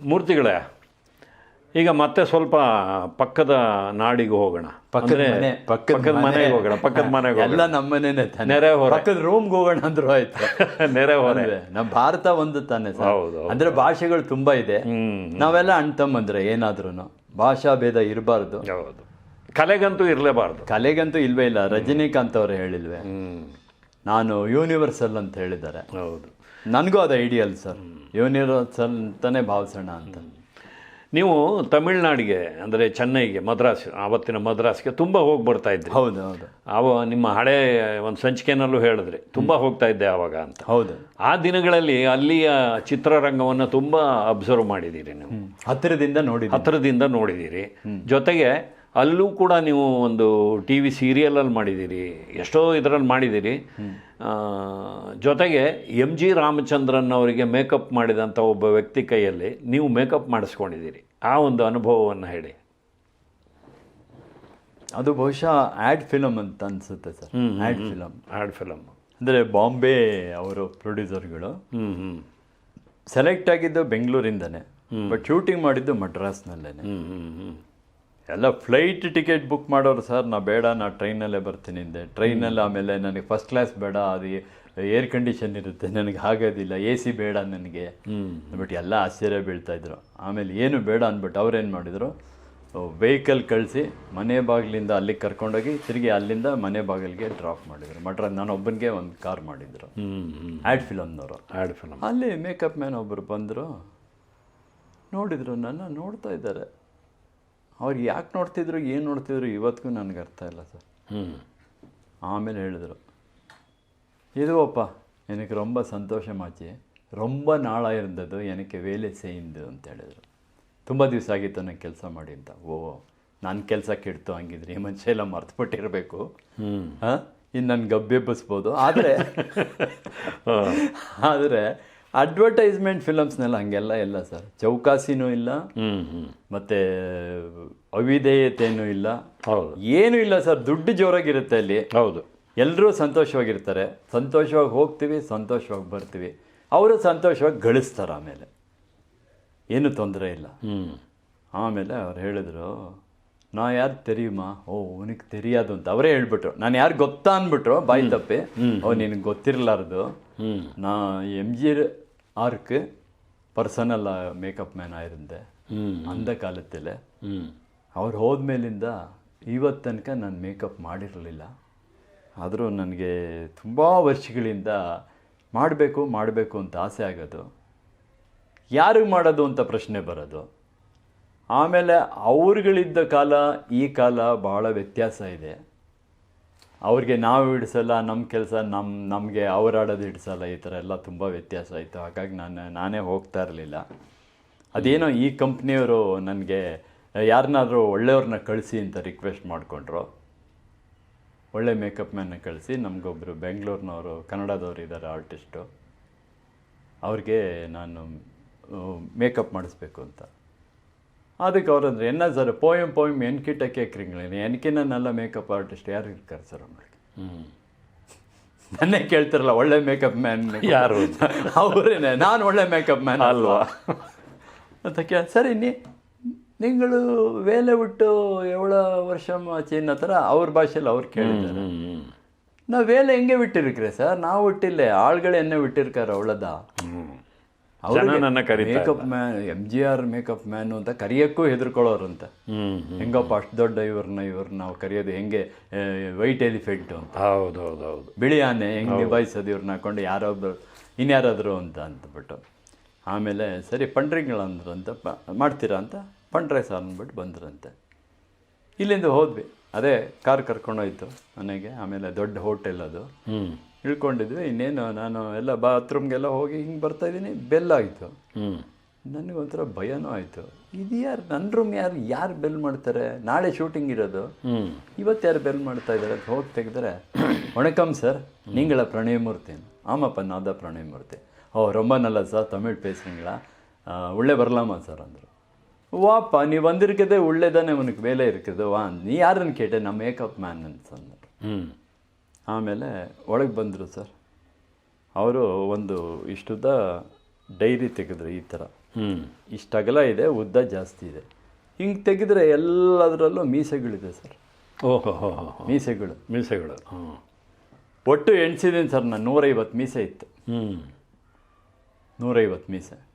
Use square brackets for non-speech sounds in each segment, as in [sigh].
ಮೂರ್ತಿಗಳೇ ಈಗ ಮತ್ತೆ ಸ್ವಲ್ಪ ಪಕ್ಕದ ನಾಡಿಗೆ ಹೋಗೋಣ. ಪಕ್ಕದ ಮನೆ ಪಕ್ಕದ ಮನೆಗೆ ಹೋಗೋಣ ಪಕ್ಕದ [laughs] ಮನೆಗೆ ಎಲ್ಲ ಹೋಗೋಣ ನಮ್ಮ ಮನೆನೇ ನೆರೆ ಹೊರೆ. ಪಕ್ಕದ ರೂಮ್ಗೆ ಹೋಗೋಣ ಅಂದ್ರು ಆಯ್ತು. [laughs] ನೆರೆ ಹೊರೆ? ನಮ್ಮ ಭಾರತ ಒಂದು ತಾನೆ ಹೌದು. ಅಂದ್ರೆ ಭಾಷೆಗಳು ತುಂಬಾ ಇದೆ. ನಾವೆಲ್ಲ ಅಣ್ಣ ತಮ್ಮಂದ್ರೆ ಏನಾದ್ರೂ ಭಾಷಾ ಭೇದ ಇರಬಾರ್ದು. ಹೌದು. ಕಲೆಗಂತೂ ಇರಲೇಬಾರ್ದು. ಕಲೆಗಂತೂ ಇಲ್ವೇ ಇಲ್ಲ. ರಜನಿಕಾಂತ್ ಅವರು ಹೇಳಿಲ್ವೇ. ನಾನು ಯೂನಿವರ್ಸಲ್ ಅಂತ ಹೇಳಿದ್ದಾರೆ. ಹೌದು. ನನಗೂ ಅದು ಐಡಿಯಲ್ ಸರ್. ಯೂನಿವರ್ಸಲ್ ಸಂತಾನೆ ಭಾವಿಸೋಣ ಅಂತ ನೀವು ತಮಿಳ್ನಾಡಿಗೆ ಅಂದರೆ ಚೆನ್ನೈಗೆ ಮದ್ರಾಸ್ ಆವತ್ತಿನ ಮದ್ರಾಸ್ಗೆ ತುಂಬ ಹೋಗಿ ಬರ್ತಾ ಇದ್ರಿ. ಹೌದು ಹೌದು. ಅವ ನಿಮ್ಮ ಹಳೆ ಒಂದು ಸಂಚಿಕೆನಲ್ಲೂ ಹೇಳಿದ್ರಿ ತುಂಬ ಹೋಗ್ತಾ ಇದ್ದೆ ಆವಾಗ ಅಂತ. ಹೌದು. ಆ ದಿನಗಳಲ್ಲಿ ಅಲ್ಲಿಯ ಚಿತ್ರರಂಗವನ್ನು ತುಂಬ ಅಬ್ಸರ್ವ್ ಮಾಡಿದ್ದೀರಿ ನೀವು. ಹತ್ತಿರದಿಂದ ನೋಡಿ ಹತ್ತಿರದಿಂದ ನೋಡಿದ್ದೀರಿ ಜೊತೆಗೆ ಅಲ್ಲೂ ಕೂಡ ನೀವು ಒಂದು ಟಿ ವಿ ಸೀರಿಯಲಲ್ಲಿ ಮಾಡಿದ್ದೀರಿ ಎಷ್ಟೋ ಇದರಲ್ಲಿ ಮಾಡಿದ್ದೀರಿ ಜೊತೆಗೆ ಎಂ ಜಿ ರಾಮಚಂದ್ರನ್ ಅವರಿಗೆ ಮೇಕಪ್ ಮಾಡಿದಂಥ ಒಬ್ಬ ವ್ಯಕ್ತಿ ಕೈಯಲ್ಲಿ ನೀವು ಮೇಕಪ್ ಮಾಡಿಸ್ಕೊಂಡಿದ್ದೀರಿ. ಆ ಒಂದು ಅನುಭವವನ್ನು ಹೇಳಿ. ಅದು ಬಹುಶಃ ಆ್ಯಡ್ ಫಿಲಮ್ ಅಂತ ಅನ್ಸುತ್ತೆ sir. Ad film ad film ಅಂದರೆ ಬಾಂಬೆ ಅವರು ಪ್ರೊಡ್ಯೂಸರ್ಗಳು. ಸೆಲೆಕ್ಟ್ ಆಗಿದ್ದು ಬೆಂಗಳೂರಿಂದನೇ. ಬಟ್ ಶೂಟಿಂಗ್ ಮಾಡಿದ್ದು ಮಡ್ರಾಸ್ನಲ್ಲೇ ಎಲ್ಲ ಫ್ಲೈಟ್ ಟಿಕೆಟ್ ಬುಕ್ ಮಾಡೋರು ಸರ್ ನಾ ಬೇಡ ನಾ ಟ್ರೈನಲ್ಲೇ ಬರ್ತೀನಿ ಅಂದೆ. ಟ್ರೈನಲ್ಲಿ ಆಮೇಲೆ ನನಗೆ ಫಸ್ಟ್ ಕ್ಲಾಸ್ ಬೇಡ ಅದು ಏರ್ ಕಂಡೀಷನ್ ಇರುತ್ತೆ ನನಗೆ ಆಗೋದಿಲ್ಲ ಎ ಸಿ ಬೇಡ ನನಗೆ. ಅಂದ್ಬಿಟ್ಟು ಎಲ್ಲ ಆಶ್ಚರ್ಯ ಬೀಳ್ತಾಯಿದ್ರು ಆಮೇಲೆ ಏನು ಬೇಡ ಅಂದ್ಬಿಟ್ಟು ಅವ್ರೇನು ಮಾಡಿದರು? ವೆಹಿಕಲ್ ಕಳಿಸಿ ಮನೆ ಬಾಗಿಲಿಂದ ಅಲ್ಲಿಗೆ ಕರ್ಕೊಂಡೋಗಿ ತಿರುಗಿ ಅಲ್ಲಿಂದ ಮನೆ ಬಾಗಿಲಿಗೆ ಡ್ರಾಪ್ ಮಾಡಿದ್ರು. ಮಟ್ರ ನಾನು ಒಬ್ಬನಿಗೆ ಒಂದು ಕಾರ್ ಮಾಡಿದ್ರು. ಆ್ಯಡ್ ಫಿಲಮ್ನವರು ಆ್ಯಡ್ ಫಿಲಮ್ ಅಲ್ಲಿ ಮೇಕಪ್ ಮ್ಯಾನ್ ಒಬ್ಬರು ಬಂದರು. ನೋಡಿದರು ನನ್ನ ನೋಡ್ತಾ ಇದ್ದಾರೆ. ಅವ್ರು ಯಾಕೆ ನೋಡ್ತಿದ್ರು ಏನು ನೋಡ್ತಿದ್ರು ಇವತ್ತಿಗೂ ನನಗೆ ಅರ್ಥ ಇಲ್ಲ ಸರ್ ಹ್ಞೂ ಆಮೇಲೆ ಹೇಳಿದರು இதுவப்பா எனக்கு ரொம்ப ಸಂತೋಷಮಾಚಿ ரொம்ப ನಾಳ ಇರ್ದದು எனக்கு ವೇಲೆ ಸೇಯಿಂದು ಅಂತ ಹೇಳಿದರು ತುಂಬ ದಿವಸ ಆಗಿತ್ತು ನನಗೆ ಕೆಲಸ ಮಾಡಿ ಅಂತ ಓ ನನ್ನ ಕೆಲಸ ಕೆಡ್ತು ಹಂಗಿದ್ರೆ ಈ ಮನುಷ್ಯ ಎಲ್ಲ ಮರ್ತುಬಿಟ್ಟಿರಬೇಕು ಹಾಂ ಇನ್ನು ನನ್ನ ಗಬ್ಬೆಬ್ಬಿಸ್ಬೋದು ಆದರೆ [laughs] ಆದರೆ ಅಡ್ವರ್ಟೈಸ್ಮೆಂಟ್ ಫಿಲಮ್ಸ್ನೆಲ್ಲ ಹಂಗೆಲ್ಲ ಇಲ್ಲ ಸರ್. ಚೌಕಾಸಿನೂ ಇಲ್ಲ. ಮತ್ತೆ ಅವಿಧೇಯತೆಯೂ ಇಲ್ಲ. ಹೌದು. ಏನೂ ಇಲ್ಲ ಸರ್. ದುಡ್ಡು ಜೋರಾಗಿರುತ್ತೆ ಅಲ್ಲಿ. ಹೌದು. ಎಲ್ಲರೂ ಸಂತೋಷವಾಗಿರ್ತಾರೆ. ಸಂತೋಷವಾಗಿ ಹೋಗ್ತೀವಿ ಸಂತೋಷವಾಗಿ ಬರ್ತೀವಿ. ಅವರು ಸಂತೋಷವಾಗಿ ಗಳಿಸ್ತಾರೆ ಆಮೇಲೆ. ಏನು ತೊಂದರೆ ಇಲ್ಲ. ಹ್ಞೂ ಆಮೇಲೆ ಅವ್ರು ಹೇಳಿದ್ರು ನಾ ಯಾರು ತೆರಿಯುಮಾ? ಓ ಅವನಿಗೆ ತೆರಿಯೋದು ಅಂತ. ಅವರೇ ಹೇಳ್ಬಿಟ್ರು. ನಾನು ಯಾರು ಗೊತ್ತಾ ಅಂದ್ಬಿಟ್ರು ಬಾಯಿ ತಪ್ಪಿ. ಓ ನಿನಗೆ ಗೊತ್ತಿರಲಾರ್ದು. ನಾ ಎಂ ಜಿ ಆರ್ಕ್ ಪರ್ಸನಲ್ ಮೇಕಪ್ ಮ್ಯಾನ್ ಹ್ಞೂ ಅಂದ ಕಾಲತ್ತಲ್ಲೇ ಹ್ಞೂ ಅವ್ರು ಹೋದ್ಮೇಲಿಂದ ಇವತ್ತು ತನಕ ನಾನು ಮೇಕಪ್ ಮಾಡಿರಲಿಲ್ಲ ಆದರೂ ನನಗೆ ತುಂಬ ವರ್ಷಗಳಿಂದ ಮಾಡಬೇಕು ಮಾಡಬೇಕು ಅಂತ ಆಸೆ ಆಗೋದು ಯಾರಿಗೆ ಮಾಡೋದು ಅಂತ ಪ್ರಶ್ನೆ ಬರೋದು ಆಮೇಲೆ ಅವ್ರುಗಳಿದ್ದ ಕಾಲ ಈ ಕಾಲ ಭಾಳ ವ್ಯತ್ಯಾಸ ಇದೆ ಅವ್ರಿಗೆ ನಾವು ಹಿಡಿಸಲ್ಲ ನಮ್ಮ ಕೆಲಸ ನಮ್ಮ ನಮಗೆ ಅವರಾಡೋದು ಹಿಡಿಸಲ್ಲ, ಈ ಥರ ಎಲ್ಲ ತುಂಬ ವ್ಯತ್ಯಾಸ ಆಯಿತು. ಹಾಗಾಗಿ ನಾನು, ನಾನೇ ಹೋಗ್ತಾ ಇರಲಿಲ್ಲ. ಅದೇನೋ ಈ ಕಂಪ್ನಿಯವರು ನನಗೆ ಯಾರನ್ನಾದರೂ ಒಳ್ಳೆಯವ್ರನ್ನ ಕಳಿಸಿ ಅಂತ ರಿಕ್ವೆಸ್ಟ್ ಮಾಡಿಕೊಂಡ್ರು. ಒಳ್ಳೆ ಮೇಕಪ್ ಮ್ಯಾನ್ನ ಕಳಿಸಿ ನಮಗೊಬ್ಬರು ಬೆಂಗಳೂರಿನವರು, ಕನ್ನಡದವ್ರು ಇದ್ದಾರೆ ಆರ್ಟಿಸ್ಟು ಅವ್ರಿಗೆ ನಾನು ಮೇಕಪ್ ಮಾಡಿಸ್ಬೇಕು ಅಂತ. ಅದಕ್ಕೆ அவர் வந்து ಸರ್ ಪೋಯಂ ಪೋಯಮ್ போயம் என்கிட்ட கேட்குறீங்களே ಎನ್ಕಿನ ನಲ್ಲ ಮೇಕಪ್ ಆರ್ಟಿಸ್ಟ್ ಯಾರು ಇರ್ತಾರೆ ಸರ್ உங்களுக்கு ಹ್ಞೂ ನನ್ನೇ ಕೇಳ್ತಿರಲ್ಲ ಒಳ್ಳೆ ಮೇಕಪ್ ಮ್ಯಾನ್ ಯಾರು? ಅವರೇನೆ ನಾನು ಒಳ್ಳೆ ಮೇಕಪ್ ಮ್ಯಾನ್ ಅಲ್ವಾ? ಅಂತ ಕೇಳ ಸರಿ ನೀ ನಿಂಗಳು ವೇಲೆ ಬಿಟ್ಟು ಎವಳ ವರ್ಷ ಚೀನ ಥರ ಅವ್ರ ಭಾಷೆಯಲ್ಲಿ ಅವ್ರು ಕೇಳಿದ್ದಾರೆ. ನಾವು ವೇಲೆ ಹೆಂಗೆ ಬಿಟ್ಟಿರ್ಕ್ರೆ ಸರ್? ನಾವು ಬಿಟ್ಟಿಲ್ಲ ಆಳ್ಗಳು ಬಿಟ್ಟಿರ್ಕಾರ ಅವಳದ? Makeup man M G R makeup man ಅಂತ ಕರಿಯೋಕ್ಕೂ ಹೆದರ್ಕೊಳ್ಳೋರಂತ. ಹೆಂಗಪ್ಪ ಅಷ್ಟು ದೊಡ್ಡ ಇವ್ರನ್ನ ಇವ್ರನ್ನ ನಾವು ಕರೆಯೋದು ಹೆಂಗೆ ವೈಟ್ ಎಲಿಫೆಂಟು ಅಂತ. ಹೌದು ಹೌದು ಹೌದು ಬಿಳಿ ಆನೆ ಹೆಂಗೆ ನಿಭಾಯಿಸೋದು ಇವ್ರನ್ನ ಹಾಕೊಂಡು ಯಾರೊಬ್ರು ಇನ್ಯಾರಾದ್ರು ಅಂತ ಅಂದ್ಬಿಟ್ಟು. ಆಮೇಲೆ ಸರಿ ಪಂಡ್ರಿಗಳಂದ್ರು ಅಂತ ಪ- ಮಾಡ್ತೀರಾ ಅಂತ? ಪಂಡ್ರೆ ಸಾರ್ ಅಂದ್ಬಿಟ್ಟು ಬಂದ್ರಂತೆ. ಇಲ್ಲಿಂದ ಹೋದ್ವಿ. ಅದೇ ಕಾರ್ ಕರ್ಕೊಂಡೋಯ್ತು ಮನೆಗೆ ಆಮೇಲೆ ದೊಡ್ಡ ಹೋಟೆಲ್ ಅದು. ಹ್ಞೂ ಇಳ್ಕೊಂಡಿದ್ವಿ ಇನ್ನೇನು ನಾನು ಎಲ್ಲ ಬಾತ್ರೂಮ್ಗೆಲ್ಲ ಹೋಗಿ ಹಿಂಗೆ ಬರ್ತಾ ಇದ್ದೀನಿ ಬೆಲ್ ಆಯಿತು ಹ್ಞೂ ನನಗೊಂಥರ ಭಯನೂ ಆಯಿತು ಇದು ಯಾರು ನನ್ನ ರೂಮ್ ಯಾರು ಯಾರು ಬೆಲ್ ಮಾಡ್ತಾರೆ ನಾಳೆ ಶೂಟಿಂಗ್ ಇರೋದು ಹ್ಞೂ ಇವತ್ತು ಯಾರು ಬೆಲ್ ಮಾಡ್ತಾ ಇದ್ದಾರೆ ಅಂತ ಹೋಗಿ ತೆಗೆದ್ರೆ வணக்கம் சார் நீங்களா பிரணயமூர்த்தி ஆமாப்பா நான் தான் பிரணயமூர்த்தி ஓ ரொம்ப நல்லது சார் தமிழ் பேசுகிறீங்களா உள்ளே வரலாமா சார் ಅಂದರು ವಾಪ್ಪ ನೀವು ಬಂದಿರ್ಕದೆ ಒಳ್ಳೆ ತಾನೇ ಉನಕ್ಕೆ ಬೇಲೆ ಇರ್ತದೆ ವಾ ನೀ ಯಾರನ್ನು ಕೇಟೆ ನಮ್ಮ ಮೇಕಪ್ ಮ್ಯಾನ್ ಅಂತ ಅಂದರು ಹ್ಞೂ ಆಮೇಲೆ ಒಳಗೆ ಬಂದರು ಸರ್. ಅವರು ಒಂದು ಇಷ್ಟುದ್ದ ಡೈರಿ ತೆಗೆದ್ರು ಈ ಥರ. ಹ್ಞೂ ಇಷ್ಟು ಅಗಲ ಇದೆ ಉದ್ದ ಜಾಸ್ತಿ ಇದೆ. ಹಿಂಗೆ ತೆಗೆದ್ರೆ ಎಲ್ಲದರಲ್ಲೂ ಮೀಸೆಗಳಿದೆ ಸರ್. ಓಹೋ ಹೋ ಮೀಸೆಗಳು. ಮೀಸೆಗಳು ಹ್ಞೂ ಒಟ್ಟು ಎಣಿಸಿದ್ದೀನಿ ಸರ್ ನಾನು ನೂರೈವತ್ತು ಮೀಸೆ ಇತ್ತು. ಹ್ಞೂ ನೂರೈವತ್ತು ಮೀಸೆ.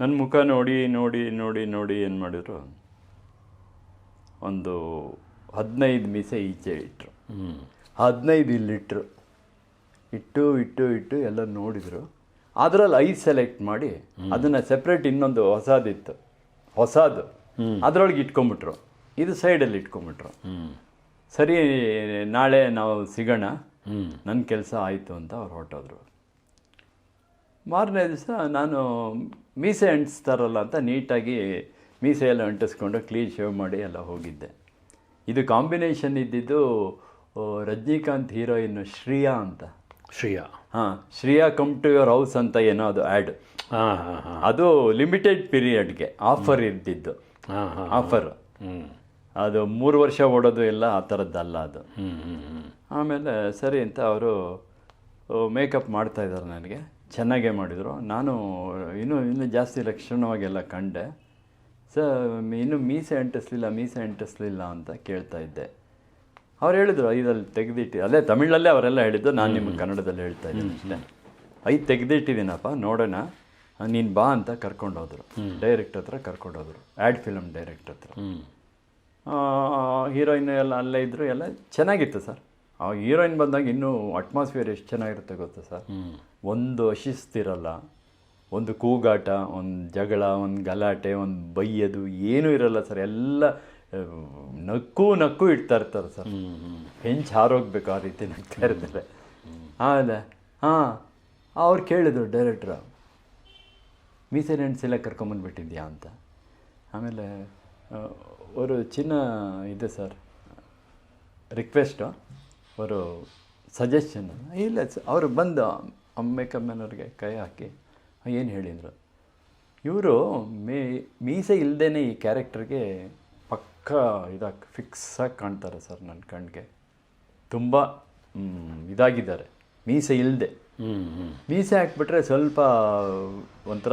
ನನ್ನ ಮುಖ ನೋಡಿ ನೋಡಿ ನೋಡಿ ನೋಡಿ ಏನು ಮಾಡಿದ್ರು? ಒಂದು ಹದಿನೈದು ಮೀಸೆ ಈಚೆ ಇಟ್ಟರು ಹ್ಞೂ ಹದಿನೈದು ಇಲ್ಲಿಟ್ರು ಇಟ್ಟು ಇಟ್ಟು ಇಟ್ಟು ಎಲ್ಲ ನೋಡಿದರು. ಅದರಲ್ಲಿ ಐದು ಸೆಲೆಕ್ಟ್ ಮಾಡಿ ಅದನ್ನು ಸೆಪ್ರೇಟ್ ಇನ್ನೊಂದು ಹೊಸದಿತ್ತು. ಹೊಸದು. ಅದರೊಳಗೆ ಇಟ್ಕೊಂಬಿಟ್ರು. ಇದು ಸೈಡಲ್ಲಿ ಇಟ್ಕೊಂಬಿಟ್ರು. ಸರಿ ನಾಳೆ ನಾವು ಸಿಗೋಣ. ನನ್ನ ಕೆಲಸ ಆಯಿತು ಅಂತ ಅವ್ರು ಹೊರಟೋದ್ರು. ಮಾರನೇ ದಿವಸ ನಾನು ಮೀಸೆ ಅಂಟಿಸ್ತಾರಲ್ಲ ಅಂತ ನೀಟಾಗಿ ಮೀಸೆ ಎಲ್ಲ ಅಂಟಿಸ್ಕೊಂಡು ಕ್ಲೀನ್ ಶೇವ್ ಮಾಡಿ ಎಲ್ಲ ಹೋಗಿದ್ದೆ. ಇದು ಕಾಂಬಿನೇಷನ್ ಇದ್ದಿದ್ದು ರಜನಿಕಾಂತ್ ಹೀರೋಯಿನ್ ಶ್ರೇಯಾ ಅಂತ. ಶ್ರೇಯಾ. ಹಾಂ Shreya come to your house ಅಂತ ಏನೋ ಅದು ಆ್ಯಡ್ ಹಾಂ ಹಾಂ ಹಾಂ. ಅದು ಲಿಮಿಟೆಡ್ ಪೀರಿಯಡ್ಗೆ ಆಫರ್ ಇದ್ದಿದ್ದು ಹಾಂ ಹಾಂ ಆಫರ್ ಹ್ಞೂ ಅದು ಮೂರು ವರ್ಷ ಓಡೋದು ಎಲ್ಲ ಆ ಥರದ್ದಲ್ಲ ಅದು. ಹ್ಞೂ ಹ್ಞೂ ಹ್ಞೂ ಆಮೇಲೆ ಸರಿ ಅಂತ ಅವರು ಮೇಕಪ್ ಮಾಡ್ತಾ ಇದ್ದಾರೆ ನನಗೆ. ಚೆನ್ನಾಗೇ ಮಾಡಿದರು. ನಾನು ಇನ್ನೂ ಇನ್ನೂ ಜಾಸ್ತಿ ಲಕ್ಷಣವಾಗೆಲ್ಲ ಕಂಡೆ. ಸರ್ ಇನ್ನೂ ಮೀಸೆ ಅಂಟಿಸ್ಲಿಲ್ಲ ಮೀಸೆ ಅಂಟಿಸ್ಲಿಲ್ಲ ಅಂತ ಕೇಳ್ತಾ ಇದ್ದೆ. ಅವ್ರು ಹೇಳಿದರು ಐದಲ್ಲಿ ತೆಗೆದಿಟ್ಟು ಅಲ್ಲೇ ತಮಿಳಲ್ಲೇ ಅವರೆಲ್ಲ ಹೇಳಿದ್ದು ನಾನು ನಿಮಗೆ ಕನ್ನಡದಲ್ಲಿ ಹೇಳ್ತಾ ಇದ್ದೀನಿ ಅಷ್ಟೇ. ಐದು ತೆಗೆದಿಟ್ಟಿದ್ದೀನಪ್ಪ ನೋಡೋಣ. ನೀನು ಬಾ ಅಂತ ಕರ್ಕೊಂಡೋದ್ರು. ಡೈರೆಕ್ಟ್ ಹತ್ರ ಕರ್ಕೊಂಡೋದ್ರು. ಆ್ಯಡ್ ಫಿಲಮ್ ಡೈರೆಕ್ಟ್ ಹತ್ರ. ಹೀರೋಯಿನ್ ಎಲ್ಲ ಅಲ್ಲೇ ಇದ್ದರು ಎಲ್ಲ ಚೆನ್ನಾಗಿತ್ತು ಸರ್. ಆ ಹೀರೋಯಿನ್ ಬಂದಾಗ ಇನ್ನೂ ಅಟ್ಮಾಸ್ಫಿಯರ್ ಎಷ್ಟು ಚೆನ್ನಾಗಿರುತ್ತೆ ಗೊತ್ತಾ ಸರ್? ಒಂದು ಅಶಿಸ್ತಿರಲ್ಲ ಒಂದು ಕೂಗಾಟ ಒಂದು ಜಗಳ ಒಂದು ಗಲಾಟೆ ಒಂದು ಬೈಯೋದು ಏನೂ ಇರಲ್ಲ ಸರ್. ಎಲ್ಲ ನಕ್ಕು ನಕ್ಕು ಇಡ್ತಾ ಇರ್ತಾರೆ ಸರ್. ಹೆಂಚು ಹಾರೋಗ್ಬೇಕು ಆ ರೀತಿ ನಗ್ತಾ ಇರ್ತಾರೆ. ಆಮೇಲೆ ಹಾಂ ಅವ್ರು ಕೇಳಿದ್ರು ಡೈರೆಕ್ಟ್ರು ಮೀಸೆ ಎಲ್ಲ ಕರ್ಕೊಂಬಂದ್ಬಿಟ್ಟಿದ್ಯಾ ಅಂತ. ಆಮೇಲೆ ಅವರು ಚಿನ್ನ ಇದೆ ಸರ್ ರಿಕ್ವೆಸ್ಟು ಅವರು ಸಜೆಷನ್ ಇಲ್ಲ ಅವರು ಬಂದು ಅಮ್ಮೇಕಮ್ಮನವ್ರಿಗೆ ಕೈ ಹಾಕಿ ಏನು ಹೇಳಿದರು. ಇವರು ಮೇ ಮೀಸೆ ಇಲ್ಲದೇ ಈ ಕ್ಯಾರೆಕ್ಟರ್ಗೆ ಪಕ್ಕ ಇದಾಗಿ ಫಿಕ್ಸಾಗಿ ಕಾಣ್ತಾರೆ ಸರ್ ನನ್ನ ಕಣ್ಣಿಗೆ ತುಂಬ ಇದಾಗಿದ್ದಾರೆ. ಮೀಸೆ ಇಲ್ಲದೆ ಮೀಸೆ ಹಾಕ್ಬಿಟ್ರೆ ಸ್ವಲ್ಪ ಒಂಥರ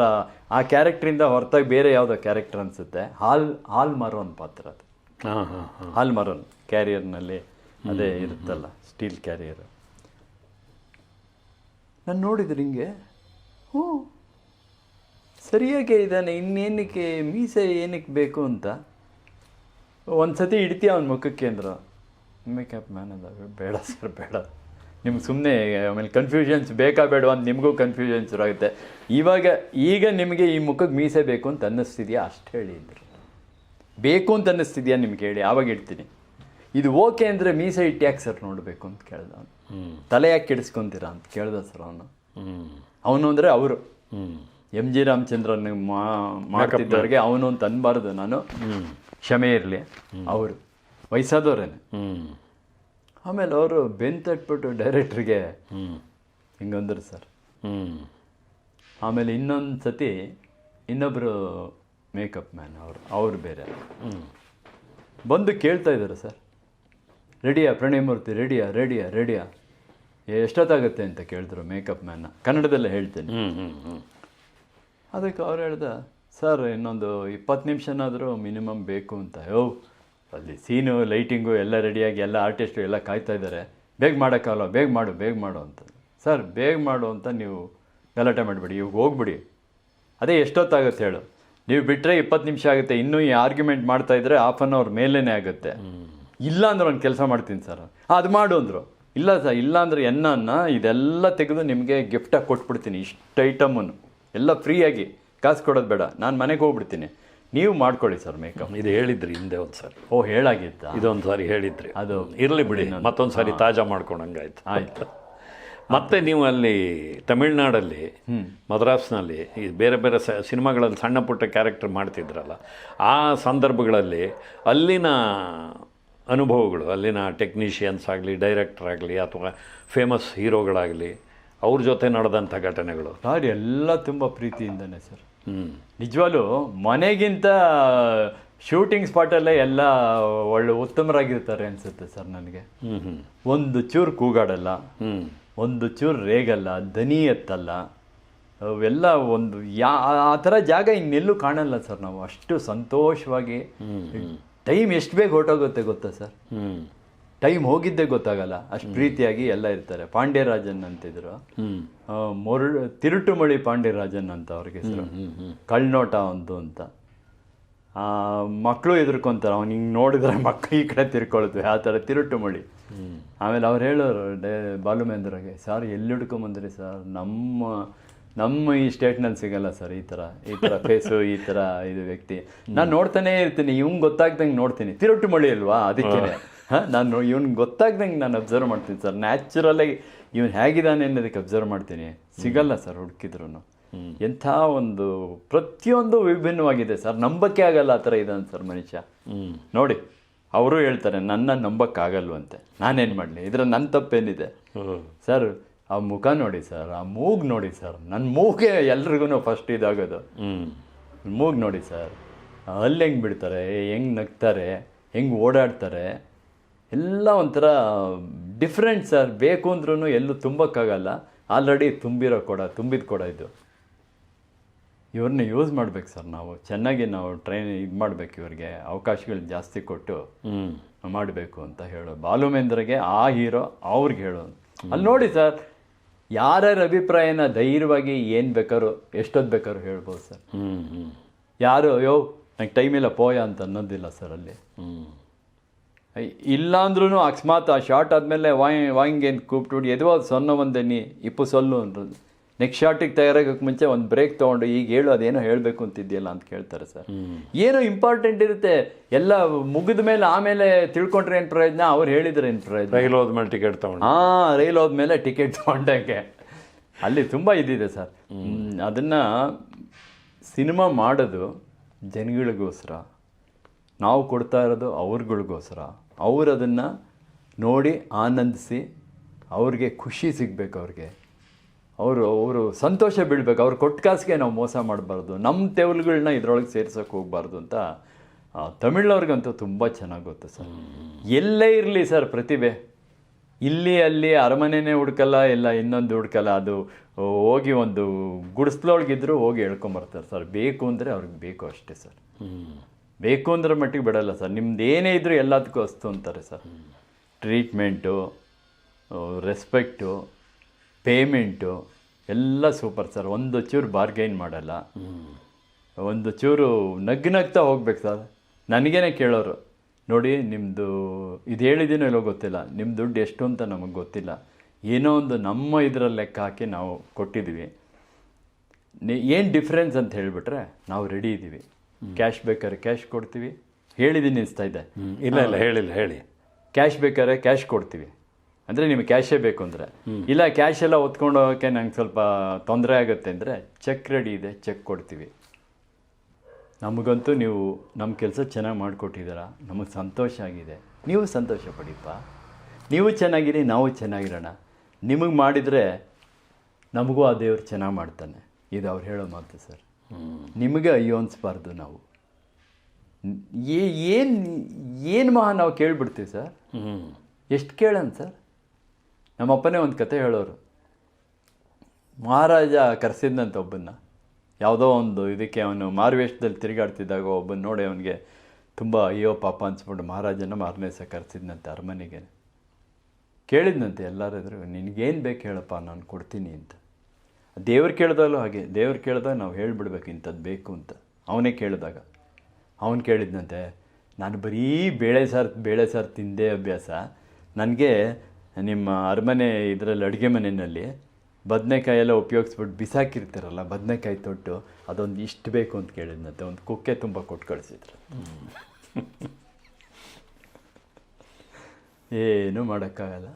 ಆ ಕ್ಯಾರೆಕ್ಟ್ರಿಂದ ಹೊರತಾಗಿ ಬೇರೆ ಯಾವುದೋ ಕ್ಯಾರೆಕ್ಟರ್ ಅನಿಸುತ್ತೆ. ಹಾಲ್ ಹಾಲ್ ಮರೋನ್ ಪಾತ್ರ ಅದು. ಹಾಂ ಹಾಂ ಹಾಂ. ಹಾಲ್ ಮಾರೋನ್. ಕ್ಯಾರಿಯರ್ನಲ್ಲಿ ಅದೇ ಇರುತ್ತಲ್ಲ ಸ್ಟೀಲ್ ಕ್ಯಾರಿಯರ್. ನಾನು ನೋಡಿದ್ರೆ ಹಿಂಗೆ ಹ್ಞೂ. ಸರಿಯಾಗೇ ಇದ್ದಾನೆ ಇನ್ನೇನಕ್ಕೆ ಮೀಸೆ ಏನಕ್ಕೆ ಬೇಕು ಅಂತ. ಒಂದು ಸತಿ ಇಡ್ತೀಯ ಅವ್ನ ಮುಖಕ್ಕೆ ಅಂದ್ರು. ಮೇಕಪ್ ಮ್ಯಾನ್ ಅದ ಬೇಡ ಸರ್ ಬೇಡ. ನಿಮ್ಗೆ ಸುಮ್ಮನೆ ಆಮೇಲೆ ಕನ್ಫ್ಯೂಷನ್ಸ್ ಬೇಕಾ ಬೇಡ ಅಂತ ನಿಮಗೂ ಕನ್ಫ್ಯೂಷನ್ಸ್ ಆಗುತ್ತೆ. ಇವಾಗ ಈಗ ನಿಮಗೆ ಈ ಮುಖಕ್ಕೆ ಮೀಸೆ ಬೇಕು ಅಂತ ಅನ್ನಿಸ್ತಿದೆಯಾ? ಅಷ್ಟು ಹೇಳಿದ್ರು ಬೇಕು ಅಂತ ಅನ್ನಿಸ್ತಿದೆಯಾ ನಿಮ್ಗೆ ಹೇಳಿ? ಆವಾಗ ಇಡ್ತೀನಿ ಇದು ಓಕೆ ಅಂದರೆ ಮೀಸೆ ಇಟ್ಟು ಯಾಕೆ ಸರ್ ನೋಡಬೇಕು ಅಂತ ಕೇಳ್ದ ಅವನು. ತಲೆ ಯಾಕೆ ಕೆಡಿಸ್ಕೊಂತೀರಾ ಅಂತ ಕೇಳ್ದ ಸರ್ ಅವನು. ಅವನು ಅಂದರೆ ಅವರು. ಎಂ ಎಂ ಜಿ ರಾಮಚಂದ್ರನ್ ಮಾ ಮಾಡ್ತಿದ್ದವ್ರಿಗೆ ಅವನು ಅಂತ ಅನ್ಬಾರ್ದು ನಾನು. ಕ್ಷಮೆ ಇರಲಿ. ಅವರು. ವಯಸ್ಸಾದವ್ರೇನೆ. ಹ್ಞೂ ಆಮೇಲೆ ಅವರು ಬೆನ್ ತಟ್ಬಿಟ್ಟು ಡೈರೆಕ್ಟ್ರಿಗೆ ಹ್ಞೂ ಹಿಂಗಂದ್ರು ಸರ್. ಹ್ಞೂ ಆಮೇಲೆ ಇನ್ನೊಂದು ಸತಿ ಇನ್ನೊಬ್ಬರು ಮೇಕಪ್ ಮ್ಯಾನ್ ಅವರು ಅವರು ಬೇರೆ. ಹ್ಞೂ ಬಂದು ಕೇಳ್ತಾ ಇದ್ದಾರೆ ಸರ್. ರೆಡಿಯಾ ಪ್ರಣಯಮೂರ್ತಿ ರೆಡಿಯಾ ರೆಡಿಯಾ ರೆಡಿಯಾ. ಎಷ್ಟೊತ್ತಾಗುತ್ತೆ ಅಂತ ಕೇಳಿದ್ರು ಮೇಕಪ್ ಮ್ಯಾನ್ನ. ಕನ್ನಡದಲ್ಲೇ ಹೇಳ್ತೇನೆ. ಹ್ಞೂ ಹ್ಞೂ ಹ್ಞೂ ಅದಕ್ಕೆ ಅವ್ರು ಹೇಳ್ದ ಸರ್, ಇನ್ನೊಂದು ಇಪ್ಪತ್ತು ನಿಮಿಷನಾದರೂ ಮಿನಿಮಮ್ ಬೇಕು ಅಂತ. ಯೋ ಅಲ್ಲಿ ಸೀನು, ಲೈಟಿಂಗು ಎಲ್ಲ ರೆಡಿಯಾಗಿ ಎಲ್ಲ ಆರ್ಟಿಸ್ಟು ಎಲ್ಲ ಕಾಯ್ತಾ ಇದ್ದಾರೆ. ಬೇಗ ಮಾಡೋಕ್ಕಲ್ಲ ಬೇಗ ಮಾಡು ಬೇಗ ಮಾಡು ಅಂತ. ಸರ್, ಬೇಗ ಮಾಡು ಅಂತ ನೀವು ಗಲಾಟೆ ಮಾಡಿಬಿಡಿ, ಇವಾಗ ಹೋಗ್ಬಿಡಿ. ಅದೇ ಎಷ್ಟೊತ್ತಾಗುತ್ತೆ ಹೇಳು. ನೀವು ಬಿಟ್ಟರೆ ಇಪ್ಪತ್ತು ನಿಮಿಷ ಆಗುತ್ತೆ. ಇನ್ನೂ ಈ ಆರ್ಗ್ಯುಮೆಂಟ್ ಮಾಡ್ತಾ ಇದ್ದರೆ ಹಾಫ್ ಆನ್ ಅವರ್ ಮೇಲೇ ಆಗುತ್ತೆ. ಇಲ್ಲ ಅಂದ್ರೆ ಒಂದು ಕೆಲಸ ಮಾಡ್ತೀನಿ ಸರ್. ಅದು ಮಾಡು ಅಂದರು. ಇಲ್ಲ ಸರ್, ಇಲ್ಲ ಅಂದ್ರೆ ಎನ್ನನ್ನ ಇದೆಲ್ಲ ತೆಗೆದು ನಿಮಗೆ ಗಿಫ್ಟಾಗಿ ಕೊಟ್ಬಿಡ್ತೀನಿ, ಇಷ್ಟು ಐಟಮನ್ನು ಎಲ್ಲ ಫ್ರೀಯಾಗಿ ಕಾಸು ಕೊಡೋದು ಬೇಡ ನಾನು ಮನೆಗೆ ಹೋಗ್ಬಿಡ್ತೀನಿ. ನೀವು ಮಾಡ್ಕೊಳ್ಳಿ ಸರ್ ಮೇಕಪ್ ಇದು ಹೇಳಿದ್ರಿ ಹಿಂದೆ ಒಂದು ಸಾರಿ ಓ ಹೇಳಾಗಿತ್ತ? ಇದೊಂದು ಸಾರಿ ಹೇಳಿದ್ರಿ. ಅದು ಇರಲಿ ಬಿಡಿ ಮತ್ತೊಂದು ಸಾರಿ ತಾಜಾ ಮಾಡ್ಕೊಂಡಂಗಾಯ್ತು. ಆಯ್ತು. ಮತ್ತೆ ನೀವು ಅಲ್ಲಿ ತಮಿಳ್ನಾಡಲ್ಲಿ ಮದ್ರಾಸ್ನಲ್ಲಿ ಈ ಬೇರೆ ಬೇರೆ ಸ ಸಿನಿಮಾಗಳಲ್ಲಿ ಸಣ್ಣ ಪುಟ್ಟ ಕ್ಯಾರೆಕ್ಟರ್ ಮಾಡ್ತಿದ್ರಲ್ಲ ಆ ಸಂದರ್ಭಗಳಲ್ಲಿ ಅಲ್ಲಿನ ಅನುಭವಗಳು ಅಲ್ಲಿನ ಟೆಕ್ನಿಷಿಯನ್ಸ್ ಆಗಲಿ ಡೈರೆಕ್ಟರ್ ಆಗಲಿ ಅಥವಾ ಫೇಮಸ್ ಹೀರೋಗಳಾಗಲಿ ಅವ್ರ ಜೊತೆ ನಡೆದಂಥ ಘಟನೆಗಳು. ಸರ್ ಎಲ್ಲ ತುಂಬ ಪ್ರೀತಿಯಿಂದನೇ ಸರ್. ನಿಜವಾಗ್ಲೂ ಮನೆಗಿಂತ ಶೂಟಿಂಗ್ ಸ್ಪಾಟಲ್ಲೇ ಎಲ್ಲ ಒಳ್ಳೆ ಉತ್ತಮರಾಗಿರ್ತಾರೆ ಅನ್ಸುತ್ತೆ ಸರ್ ನನಗೆ. ಒಂದು ಚೂರು ಕೂಗಾಡಲ್ಲ ಹ್ಞೂ ಒಂದು ಚೂರು ರೇಗಲ್ಲ ದನಿ ಎತ್ತಲ್ಲ ಅವೆಲ್ಲ ಒಂದು ಯಾ ಆ ಥರ ಜಾಗ ಇನ್ನೆಲ್ಲೂ ಕಾಣಲ್ಲ ಸರ್ ನಾವು. ಅಷ್ಟು ಸಂತೋಷವಾಗಿ ಟೈಮ್ ಎಷ್ಟು ಬೇಗ ಹೊರಟೋಗುತ್ತೆ ಗೊತ್ತಾ ಸರ್? ಹ್ಞೂ ಟೈಮ್ ಹೋಗಿದ್ದೇ ಗೊತ್ತಾಗಲ್ಲ. ಅಷ್ಟು ಪ್ರೀತಿಯಾಗಿ ಎಲ್ಲ ಇರ್ತಾರೆ. ಪಾಂಡ್ಯರಾಜನ್ ಅಂತಿದ್ರು. ಮೊರ ತಿರುಟು ಮಳಿ ತಿರುಟುಮಳಿ ಪಾಂಡ್ಯರಾಜನ್ ಅಂತ ಅವ್ರಿಗೆ ಹೆಸರು. ಕಳ್ನೋಟ ಒಂದು ಅಂತ. ಆ, ಮಕ್ಕಳು ಎದುರ್ಕೊಂತಾರೆ. ಅವ್ನು ಹಿಂಗೆ ನೋಡಿದ್ರೆ ಮಕ್ಕಳು ಈ ಕಡೆ ತಿರ್ಕೊಳ್ತವೆ. ಆ ಥರ ತಿರುಟುಮಳಿ. ಆಮೇಲೆ ಅವ್ರು ಹೇಳೋರು ಡೇ ಬಾಲುಮೇಂದ್ರಗೆ ಸರ್ ಎಲ್ಲಿ ಹಿಡ್ಕೊಂಬಂದ್ರಿ ಸರ್? ನಮ್ಮ ನಮ್ಮ ಈ ಸ್ಟೇಟ್ನಲ್ಲಿ ಸಿಗಲ್ಲ ಸರ್ ಈ ಥರ ಈ ಥರ ಫೇಸು ಈ ಥರ ಇದು ವ್ಯಕ್ತಿ. ನಾನು ನೋಡ್ತಾನೆ ಇರ್ತೀನಿ. ಇವಂಗೆ ಗೊತ್ತಾಗ್ದಂಗೆ ನೋಡ್ತೀನಿ. ತಿರುಟುಮಳಿ ಅಲ್ವಾ? ಅದಕ್ಕೆ ಹಾಂ ನಾನು ಇವನು ಗೊತ್ತಾಗ್ದಂಗೆ ನಾನು ಅಬ್ಸರ್ವ್ ಮಾಡ್ತೀನಿ ಸರ್. ನ್ಯಾಚುರಲಾಗಿ ಇವನು ಹೇಗಿದ್ದಾನೆ ಅನ್ನೋದಕ್ಕೆ ಅಬ್ಸರ್ವ್ ಮಾಡ್ತೀನಿ. ಸಿಗಲ್ಲ ಸರ್ ಹುಡುಕಿದ್ರು ಎಂಥ ಒಂದು ಪ್ರತಿಯೊಂದು ವಿಭಿನ್ನವಾಗಿದೆ ಸರ್. ನಂಬಕ್ಕೆ ಆಗಲ್ಲ ಆ ಥರ ಇದ್ದಾನೆ ಸರ್ ಮನುಷ್ಯ. ಹ್ಞೂ ನೋಡಿ ಅವರು ಹೇಳ್ತಾರೆ ನನ್ನ ನಂಬಕ್ಕಾಗಲ್ವಂತೆ. ನಾನೇನು ಮಾಡಲಿ? ಇದರ ನನ್ನ ತಪ್ಪೇನಿದೆ? ಸರ್ ಆ ಮುಖ ನೋಡಿ ಸರ್ ಆ ಮೂಗು ನೋಡಿ ಸರ್. ನನ್ನ ಮೂಗೆ ಎಲ್ರಿಗೂ ಫಸ್ಟ್ ಇದಾಗೋದು. ಮೂಗು ನೋಡಿ ಸರ್ ಅಲ್ಲಿ ಹೆಂಗೆ ಬಿಡ್ತಾರೆ? ಹೆಂಗೆ ನಗ್ತಾರೆ? ಹೆಂಗೆ ಓಡಾಡ್ತಾರೆ? ಎಲ್ಲ ಒಂಥರ ಡಿಫ್ರೆಂಟ್ ಸರ್ ಬೇಕು ಅಂದ್ರೂ ಎಲ್ಲೂ ತುಂಬಕ್ಕಾಗಲ್ಲ. ಆಲ್ರೆಡಿ ತುಂಬಿರೋ ಕೊಡ ತುಂಬಿದ ಕೊಡ ಇದು. ಇವ್ರನ್ನ ಯೂಸ್ ಮಾಡ್ಬೇಕು ಸರ್ ನಾವು. ಚೆನ್ನಾಗಿ ನಾವು ಟ್ರೈನ್ ಇದು ಮಾಡ್ಬೇಕು ಇವ್ರಿಗೆ. ಅವಕಾಶಗಳು ಜಾಸ್ತಿ ಕೊಟ್ಟು ಹ್ಞೂ ಮಾಡಬೇಕು ಅಂತ ಹೇಳು ಬಾಲುಮೇಂದ್ರಗೆ ಆ ಹೀರೋ ಅವ್ರಿಗೆ ಹೇಳು ಅಲ್ಲಿ ನೋಡಿ ಸರ್ ಯಾರ್ಯಾರ ಅಭಿಪ್ರಾಯನ ಧೈರ್ಯವಾಗಿ ಏನು ಬೇಕಾದ್ರು ಎಷ್ಟೊತ್ತು ಬೇಕಾದ್ರು ಹೇಳ್ಬೋದು ಸರ್ ಹ್ಞೂ ಹ್ಞೂ ಯಾರು ಅಯ್ಯೋ ನಂಗೆ ಟೈಮ್ ಇಲ್ಲ ಪೋಯ ಅಂತ ಅನ್ನೋದಿಲ್ಲ ಸರ್ ಅಲ್ಲಿ. ಹ್ಞೂ ಇಲ್ಲ ಅಂದ್ರೂ ಅಕಸ್ಮಾತ್ ಆ ಶಾರ್ಟ್ ಆದಮೇಲೆ ವಾಯ್ ವಾಯಿಂಗೇನು ಕೂಪ್ಟುಡಿ ಎದುವ ಸೊನ್ನ ಒಂದು ನೀ ಇಪ್ಪು ಸೊಲ್ಲು ಅನ್ನೋದು ನೆಕ್ಸ್ಟ್ ಶಾರ್ಟಿಗೆ ತಯಾರಾಗೋಕ್ಕೆ ಮುಂಚೆ ಒಂದು ಬ್ರೇಕ್ ತೊಗೊಂಡು ಈಗ ಹೇಳು ಅದೇನೋ ಹೇಳಬೇಕು ಅಂತಿದ್ದೀಯಲ್ಲ ಅಂತ ಕೇಳ್ತಾರೆ ಸರ್. ಏನೋ ಇಂಪಾರ್ಟೆಂಟ್ ಇರುತ್ತೆ. ಎಲ್ಲ ಮುಗಿದ ಮೇಲೆ ಆಮೇಲೆ ತಿಳ್ಕೊಂಡ್ರೆ ಏನು ಪ್ರಯೋಜನ? ಅವ್ರು ಹೇಳಿದ್ರೆ ಏನು ಪ್ರಯೋಜನ? ರೈಲ್ ಹೋದ್ಮೇಲೆ ಟಿಕೆಟ್ ತೊಗೊಂಡು. ಹಾಂ ರೈಲ್ ಹೋದ್ಮೇಲೆ ಟಿಕೆಟ್ ತೊಗೊಂಡಂಗೆ. ಅಲ್ಲಿ ತುಂಬ ಇದಿದೆ ಸರ್. ಅದನ್ನು ಸಿನಿಮಾ ಮಾಡೋದು ಜನಗಳಿಗೋಸ್ಕರ. ನಾವು ಕೊಡ್ತಾ ಇರೋದು ಅವ್ರುಗಳಿಗೋಸ್ಕರ. ಅವ್ರು ಅದನ್ನು ನೋಡಿ ಆನಂದಿಸಿ ಅವ್ರಿಗೆ ಖುಷಿ ಸಿಗಬೇಕು ಅವ್ರಿಗೆ. ಅವರು ಅವರು ಸಂತೋಷ ಬೀಳ್ಬೇಕು. ಅವ್ರು ಕೊಟ್ಟ ಕಾಸಿಗೆ ನಾವು ಮೋಸ ಮಾಡಬಾರ್ದು. ನಮ್ಮ ತೆವಲುಗಳನ್ನ ಇದ್ರೊಳಗೆ ಸೇರ್ಸೋಕೆ ಹೋಗ್ಬಾರ್ದು ಅಂತ ತಮಿಳ್ನವ್ರಿಗಂತೂ ತುಂಬ ಚೆನ್ನಾಗಿ ಗೊತ್ತು ಸರ್. ಎಲ್ಲೇ ಇರಲಿ ಸರ್ ಪ್ರತಿಭೆ. ಇಲ್ಲಿ, ಅಲ್ಲಿ ಅರಮನೆನೇ ಹುಡ್ಕಲ್ಲ, ಇಲ್ಲ ಇನ್ನೊಂದು ಹುಡ್ಕಲ್ಲ, ಅದು ಹೋಗಿ ಒಂದು ಗುಡಿಸ್ಲೊಳಗಿದ್ರು ಹೋಗಿ ಹೇಳ್ಕೊಂಬರ್ತಾರೆ ಸರ್. ಬೇಕು ಅಂದರೆ ಅವ್ರಿಗೆ ಬೇಕು ಅಷ್ಟೇ ಸರ್. ಬೇಕು ಅಂದ್ರೆ ಮಟ್ಟಿಗೆ ಬಿಡಲ್ಲ ಸರ್. ನಿಮ್ದು ಏನೇ ಇದ್ರೂ ಎಲ್ಲದಕ್ಕೂ ಅಸ್ತು ಅಂತಾರೆ ಸರ್. ಟ್ರೀಟ್ಮೆಂಟು ರೆಸ್ಪೆಕ್ಟು ಪೇಮೆಂಟು ಎಲ್ಲ ಸೂಪರ್ ಸರ್. ಒಂದು ಚೂರು ಬಾರ್ಗೈನ್ ಮಾಡಲ್ಲ. ಒಂದು ಚೂರು ನಗ್ ನಗ್ತಾ ಹೋಗ್ಬೇಕು ಸರ್. ನನಗೇನೆ ಕೇಳೋರು, ನೋಡಿ ನಿಮ್ಮದು ಇದು ಹೇಳಿದ್ದೀನೋ ಇಲ್ಲೋ ಗೊತ್ತಿಲ್ಲ. ನಿಮ್ಮ ದುಡ್ಡು ಎಷ್ಟು ಅಂತ ನಮಗೆ ಗೊತ್ತಿಲ್ಲ. ಏನೋ ಒಂದು ನಮ್ಮ ಇದರಲ್ಲಿ ಲೆಕ್ಕ ಹಾಕಿ ನಾವು ಕೊಟ್ಟಿದ್ದೀವಿ ಏನು ಡಿಫ್ರೆನ್ಸ್ ಅಂತ ಹೇಳಿಬಿಟ್ರೆ ನಾವು ರೆಡಿ ಇದ್ದೀವಿ ಕ್ಯಾಶ್ ಬೇಕಾದ್ರೆ ಕ್ಯಾಶ್ ಕೊಡ್ತೀವಿ. ಹೇಳಿದ್ದೀನಿ ಅನಿಸ್ತಾ ಇದೆ. ಇಲ್ಲ ಇಲ್ಲ ಹೇಳಿಲ್ಲ ಹೇಳಿ. ಕ್ಯಾಶ್ ಬೇಕಾದ್ರೆ ಕ್ಯಾಶ್ ಕೊಡ್ತೀವಿ. ಅಂದರೆ ನಿಮಗೆ ಕ್ಯಾಶೇ ಬೇಕು ಅಂದರೆ. ಇಲ್ಲ ಕ್ಯಾಶ್ ಎಲ್ಲ ಹೊತ್ಕೊಂಡು ಹೋಗೋಕ್ಕೆ ನಂಗೆ ಸ್ವಲ್ಪ ತೊಂದರೆ ಆಗುತ್ತೆ ಅಂದರೆ ಚೆಕ್ ರೆಡಿ ಇದೆ ಚೆಕ್ ಕೊಡ್ತೀವಿ. ನಮಗಂತೂ ನೀವು ನಮ್ಮ ಕೆಲಸ ಚೆನ್ನಾಗಿ ಮಾಡಿಕೊಟ್ಟಿದ್ದೀರ. ನಮಗೆ ಸಂತೋಷ ಆಗಿದೆ. ನೀವು ಸಂತೋಷ ಪಡಿಪ್ಪ. ನೀವು ಚೆನ್ನಾಗಿರಿ ನಾವು ಚೆನ್ನಾಗಿರೋಣ. ನಿಮಗೆ ಮಾಡಿದರೆ ನಮಗೂ ಆ ದೇವ್ರು ಚೆನ್ನಾಗಿ ಮಾಡ್ತಾನೆ. ಇದು ಅವ್ರು ಹೇಳೋ ಮಾತು ಸರ್. ನಿಮಗೆ ಅಯ್ಯೋ ಅನ್ಸ್ಬಾರ್ದು ನಾವು. ಏನು ಏನು ಮಹಾ ನಾವು ಕೇಳಿಬಿಡ್ತೀವಿ ಸರ್? ಎಷ್ಟು ಕೇಳೋಣ ಸರ್? ನಮ್ಮಪ್ಪನೇ ಒಂದು ಕತೆ ಹೇಳೋರು. ಮಹಾರಾಜ ಕರೆಸಿದ್ನಂತ ಒಬ್ಬನ್ನ. ಯಾವುದೋ ಒಂದು ಇದಕ್ಕೆ ಅವನು ಮಾರುವೇಷದಲ್ಲಿ ತಿರುಗಾಡ್ತಿದ್ದಾಗ ಒಬ್ಬನ ನೋಡಿ ಅವನಿಗೆ ತುಂಬ ಅಯ್ಯೋ ಪಾಪ ಅನ್ಸ್ಬಿಟ್ಟು ಮಹಾರಾಜನ ಮಾರನೇ ಸಹ ಕರೆಸಿದ್ನಂತೆ ಅರಮನೆಗೆ. ಕೇಳಿದ್ನಂತೆ ಎಲ್ಲರಿದ್ರು, ನಿನಗೇನು ಬೇಕು ಹೇಳಪ್ಪ, ನಾನು ಕೊಡ್ತೀನಿ ಅಂತ. ದೇವ್ರು ಕೇಳ್ದಲ್ಲೂ ಹಾಗೆ ದೇವ್ರು ಕೇಳಿದಾಗ ನಾವು ಹೇಳಿಬಿಡ್ಬೇಕು ಇಂಥದ್ದು ಬೇಕು ಅಂತ. ಅವನೇ ಕೇಳಿದಾಗ ಅವನು ಕೇಳಿದ್ನಂತೆ ನಾನು ಬರೀ ಬೇಳೆ ಸಾರು ಬೇಳೆ ಸಾರು ತಿಂದೇ ಅಭ್ಯಾಸ. ನನಗೆ ನಿಮ್ಮ ಅರಮನೆ ಇದರಲ್ಲಿ ಅಡುಗೆ ಮನೆಯಲ್ಲಿ ಬದನೆಕಾಯಿ ಎಲ್ಲ ಉಪಯೋಗಿಸ್ಬಿಟ್ಟು ಬಿಸಾಕಿರ್ತಾರಲ್ಲ ಬದನೆಕಾಯಿ ತೊಟ್ಟು ಅದೊಂದು ಇಷ್ಟು ಬೇಕು ಅಂತ ಕೇಳಿದ್ನಂತೆ. ಒಂದು ಕುಕ್ಕೆ ತುಂಬ ಕೊಟ್ಟು ಕಳಿಸಿದ್ರು. [laughs] ಏನೂ ಮಾಡೋಕ್ಕಾಗಲ್ಲ.